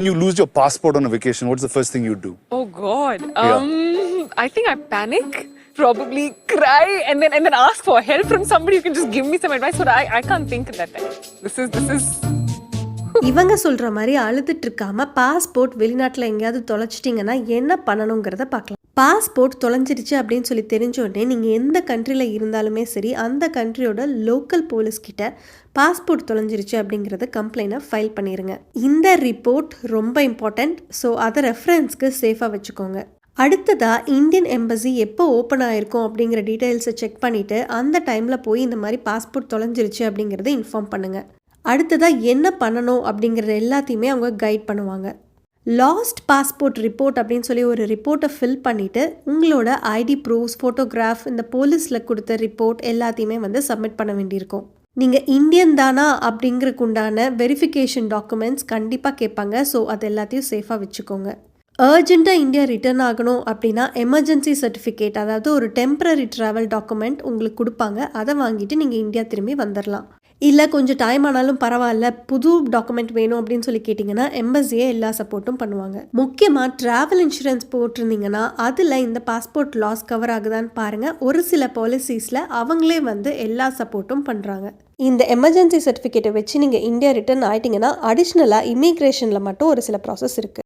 When you lose your passport on a vacation, what's the first thing you do? Oh God. Um, I think I panic, probably cry, and then and then ask for help from somebody who can just give me some advice. But I, I can't think at that time. This is this is இவங்க சொல்கிற மாதிரி அழுதுட்டு இருக்காம passport வெளிநாட்டில் எங்கேயாவது தொலைச்சிட்டிங்கன்னா என்ன பண்ணணுங்கிறத பார்க்கலாம் passport தொலைஞ்சிருச்சு அப்படின்னு சொல்லி தெரிஞ்சோடனே நீங்கள் எந்த கண்ட்ரியில் இருந்தாலுமே சரி அந்த கண்ட்ரியோட லோக்கல் போலீஸ்கிட்ட பாஸ்போர்ட் தொலைஞ்சிருச்சு அப்படிங்கிறத கம்ப்ளைண்ட்டை ஃபைல் பண்ணிடுங்க இந்த ரிப்போர்ட் ரொம்ப இம்பார்ட்டண்ட் ஸோ அதை ரெஃபரன்ஸ்க்கு சேஃபாக வச்சுக்கோங்க. அடுத்ததாக இந்தியன் எம்பசி எப்போ ஓப்பன் ஆகிருக்கும் அப்படிங்கிற டீட்டெயில்ஸை செக் பண்ணிவிட்டு அந்த டைமில் போய் இந்த மாதிரி பாஸ்போர்ட் தொலைஞ்சிருச்சு அப்படிங்கிறத இன்ஃபார்ம் பண்ணுங்கள் அடுத்ததாக என்ன பண்ணணும் அப்படிங்கிறது எல்லாத்தையுமே அவங்க கைட் பண்ணுவாங்க. லாஸ்ட் பாஸ்போர்ட் ரிப்போர்ட் அப்படின்னு சொல்லி ஒரு ரிப்போர்ட்டை ஃபில் பண்ணிவிட்டு உங்களோட ஐடி ப்ரூஃப்ஸ் ஃபோட்டோகிராஃப் இந்த போலீஸில் கொடுத்த ரிப்போர்ட் எல்லாத்தையுமே வந்து சப்மிட் பண்ண வேண்டியிருக்கும். நீங்கள் இந்தியன் தானா அப்படிங்கிறதுக்கு உண்டான வெரிஃபிகேஷன் டாக்குமெண்ட்ஸ் கண்டிப்பாக கேட்பாங்க. ஸோ அது எல்லாத்தையும் சேஃபாக வச்சுக்கோங்க. அர்ஜென்ட்டாக இந்தியா ரிட்டர்ன் ஆகணும் அப்படின்னா எமர்ஜென்சி சர்டிஃபிகேட் அதாவது ஒரு டெம்பரரி ட்ராவல் டாக்குமெண்ட் உங்களுக்கு கொடுப்பாங்க. அதை வாங்கிட்டு நீங்கள் இந்தியா திரும்பி வந்துடலாம் இல்லை கொஞ்சம் டைம் ஆனாலும் பரவாயில்ல புது டாக்குமெண்ட் வேணும் அப்படின்னு சொல்லி கேட்டிங்கன்னா எம்பசியே எல்லா சப்போர்ட்டும் பண்ணுவாங்க. முக்கியமாக ட்ராவல் இன்சூரன்ஸ் போட்டிருந்தீங்கன்னா அதில் இந்த பாஸ்போர்ட் லாஸ் கவர் ஆகுதான்னு பாருங்கள் ஒரு சில பாலிசிஸில் அவங்களே வந்து எல்லா சப்போர்ட்டும் பண்ணுறாங்க இந்த எமர்ஜென்சி சர்டிஃபிகேட்டை வச்சு நீங்கள் இந்தியா ரிட்டர்ன் ஆயிட்டீங்கன்னா அடிஷ்னலாக இமிக்ரேஷனில் மட்டும் ஒரு சில ப்ராசஸ் இருக்குது